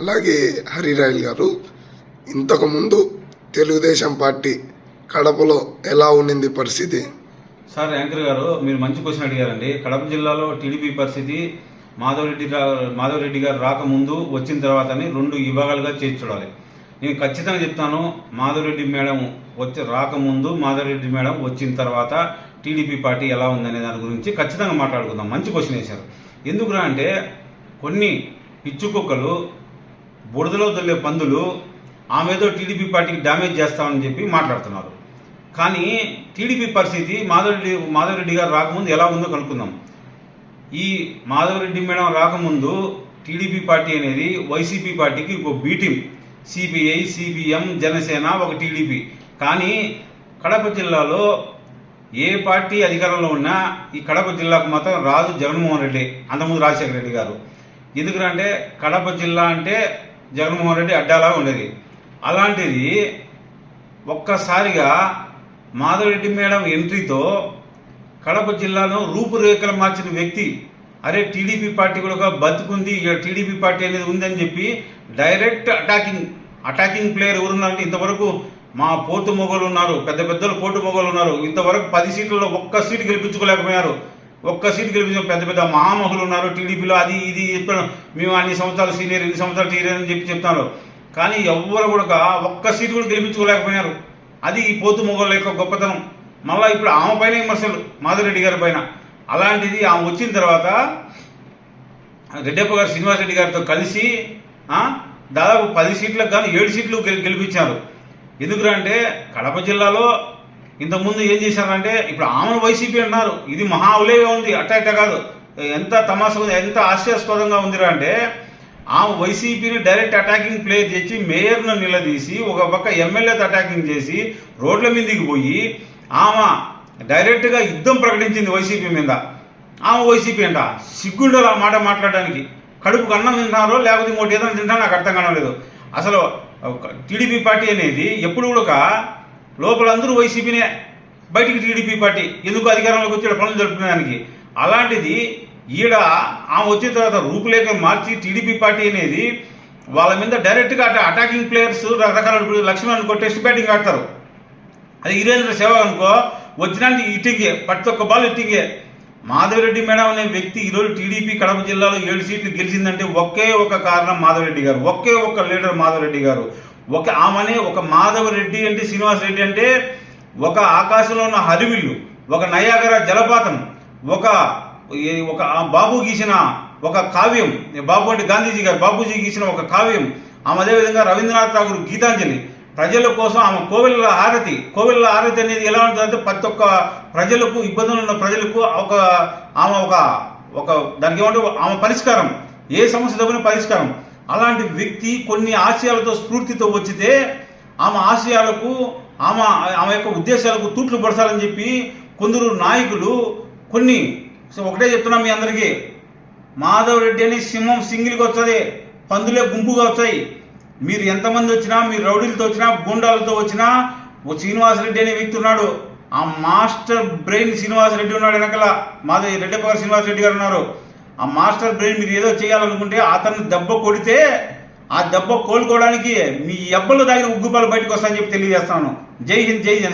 అలాగే హరిరాయల్ గారు ఇంతకుముందు తెలుగుదేశం పార్టీ కడపలో ఎలా ఉండింది పరిస్థితి? సార్ యాంకర్ గారు మీరు మంచి క్వశ్చన్ అడిగారండి. కడప జిల్లాలో టీడీపీ పరిస్థితి మాధవరెడ్డి మాధవరెడ్డి గారు రాకముందు వచ్చిన తర్వాత అని రెండు విభాగాలుగా చేసి చూడాలి. నేను ఖచ్చితంగా చెప్తాను మాధవరెడ్డి మేడం వచ్చి రాకముందు మాధవరెడ్డి మేడం వచ్చిన తర్వాత టీడీపీ పార్టీ ఎలా ఉందనే దాని గురించి ఖచ్చితంగా మాట్లాడుకుందాం. మంచి క్వశ్చన్ వేశారు. ఎందుకురా అంటే కొన్ని పిచ్చుకుక్కలు బురదలో దొల్లే పందులు ఆమెతో టీడీపీ పార్టీకి డ్యామేజ్ చేస్తామని చెప్పి మాట్లాడుతున్నారు. కానీ టీడీపీ పరిస్థితి మాధవరెడ్డి మాధవరెడ్డి గారు రాకముందు ఎలా ఉందో కనుక్కుందాం. ఈ మాధవరెడ్డి మేడం రాకముందు టీడీపీ పార్టీ అనేది వైసీపీ పార్టీకి ఒక బీటీం సిపిఐ సిపిఎం జనసేన ఒక టీడీపీ. కానీ కడప జిల్లాలో ఏ పార్టీ అధికారంలో ఉన్నా ఈ కడప జిల్లాకు మాత్రం రాజు జగన్మోహన్ రెడ్డి అంతకుముందు రాజశేఖర రెడ్డి గారు. ఎందుకంటే కడప జిల్లా అంటే జగన్మోహన్ రెడ్డి అడ్డాలా ఉండేది. అలాంటిది ఒక్కసారిగా మాధవరెడ్డి మేడం ఎంట్రీతో కడప జిల్లాలో రూపురేఖలు మార్చిన వ్యక్తి అరే టీడీపీ పార్టీ కూడా బతుకుంది ఇక టీడీపీ పార్టీ అనేది ఉందని చెప్పి డైరెక్ట్ అటాకింగ్ అటాకింగ్ ప్లేయర్ ఎవరున్నారంటే ఇంతవరకు మా పోటు మొగలు ఉన్నారు పెద్ద పెద్దలు పోటు మొగలు ఉన్నారు. ఇంతవరకు పది సీట్లలో ఒక్క సీటు గెలిపించుకోలేకపోయారు. ఒక్క సీట్ గెలిపించిన పెద్ద పెద్ద మహామహులు ఉన్నారు. టీడీపీలో అది ఇది చెప్పాను మేము అన్ని సంవత్సరాలు సీనియర్ ఎన్ని సంవత్సరాలు సీనియర్ అని చెప్పి చెప్తాను. కానీ ఎవ్వరు కూడా ఒక్క సీటు కూడా గెలిపించుకోలేకపోయినారు. అది ఈ పోతు మొగల యొక్క గొప్పతనం. మళ్ళీ ఇప్పుడు ఆమె పైన విమర్శలు మాధురెడ్డి గారి పైన. అలాంటిది ఆమె వచ్చిన తర్వాత రెడ్డప్ప గారు శ్రీనివాస్ రెడ్డి గారితో కలిసి దాదాపు పది సీట్లకు కానీ ఏడు సీట్లు గెలి గెలిపించారు. ఎందుకంటే అంటే కడప జిల్లాలో ఇంతకుముందు ఏం చేశారంటే ఇప్పుడు ఆమెను వైసీపీ అన్నారు ఇది మహా ఉలేగా ఉంది అట్ట ఇట్ట కాదు. ఎంత తమాషా ఉంది ఎంత హాస్యాస్పదంగా ఉందిరా అంటే ఆమె వైసీపీని డైరెక్ట్ అటాకింగ్ ప్లే చేసి మేయర్ను నిలదీసి ఒక పక్క ఎమ్మెల్యేతో అటాకింగ్ చేసి రోడ్ల మీదకి పోయి ఆమె డైరెక్ట్గా యుద్ధం ప్రకటించింది వైసీపీ మీద. ఆమె వైసీపీ అంట సిగ్గుండలు ఆ మాట మాట్లాడడానికి. కడుపుకు అన్నం తింటున్నారో లేకపోతే ఇంకోటి ఏదైనా తింటారో నాకు అర్థం కావడం లేదు. అసలు టీడీపీ పార్టీ అనేది ఎప్పుడు కూడా లోపల అందరూ వైసీపీనే బయటికి టీడీపీ పార్టీ. ఎందుకు అధికారంలోకి వచ్చి పనులు జరుపుకునేదానికి అలాంటిది ఈడ ఆమె వచ్చిన తర్వాత రూపులేఖ మార్చి టీడీపీ పార్టీ అనేది వాళ్ళ మీద డైరెక్ట్గా అట అటాకింగ్ ప్లేయర్స్ రకరకాల ఇప్పుడు లక్ష్మణ్ అనుకో టెస్ట్ బ్యాటింగ్ ఆడతారు. అది వీరేంద్ర సేవ అనుకో వచ్చినానికి ఇట్టింగే ప్రతి ఒక్క బాల్ ఇట్టింగే. మాధవరెడ్డి మేడం అనే వ్యక్తి ఈరోజు టీడీపీ కడప జిల్లాలో ఏడు సీట్లు గెలిచిందంటే ఒకే ఒక కారణం మాధవరెడ్డి గారు ఒకే ఒక్క లీడర్ మాధవరెడ్డి గారు. ఒక ఆమెనే ఒక మాధవరెడ్డి అంటే శ్రీనివాస్ రెడ్డి అంటే ఒక ఆకాశంలో ఉన్న హరివిల్లు ఒక నయాగర జలపాతం ఒక ఒక బాబు గీసిన ఒక కావ్యం బాబు అంటే గాంధీజీ గారు బాబూజీ గీసిన ఒక కావ్యం ఆమె అదేవిధంగా రవీంద్రనాథ్ ఠాగూర్ గీతాంజలి. ప్రజల కోసం ఆమె కోవెల హారతి కోవెల హారతి అనేది ఎలా ఉంటుందంటే ప్రతి ఒక్క ప్రజలకు ఇబ్బందులు ఉన్న ప్రజలకు ఒక ఆమె ఒక ఒక దానికి ఏమంటే ఆమె పరిష్కారం. ఏ సమస్య తగ్గిన పరిష్కారం. అలాంటి వ్యక్తి కొన్ని ఆశయాలతో స్ఫూర్తితో వచ్చితే ఆమె ఆశయాలకు ఆమె ఆమె యొక్క ఉద్దేశాలకు తూట్లు పడతారని చెప్పి కొందరు నాయకులు కొన్ని సో ఒకటే చెప్తున్నా మీ అందరికీ మాధవ్ రెడ్డి అని సింహం సింగిల్గా వస్తుంది పందులే గుంపుగా వస్తాయి. మీరు ఎంతమంది వచ్చినా మీరు రౌడీలతో వచ్చినా గుండాలతో వచ్చినా ఓ శ్రీనివాసరెడ్డి అనే వ్యక్తి ఉన్నాడు. ఆ మాస్టర్ బ్రెయిన్ శ్రీనివాసరెడ్డి ఉన్నాడు వెనకల. మాధవ్ రెడ్డప్ప గారు శ్రీనివాసరెడ్డి గారు ఉన్నారు. ఆ మాస్టర్ బ్రెయిన్ మీరు ఏదో చేయాలనుకుంటే అతను దెబ్బ కొడితే ఆ దెబ్బ కోలుకోవడానికి మీ ఎబ్బలు దాగిన ఉగ్గుపాలు బయటకు వస్తాయని చెప్పి తెలియజేస్తాను జై హింద్ జై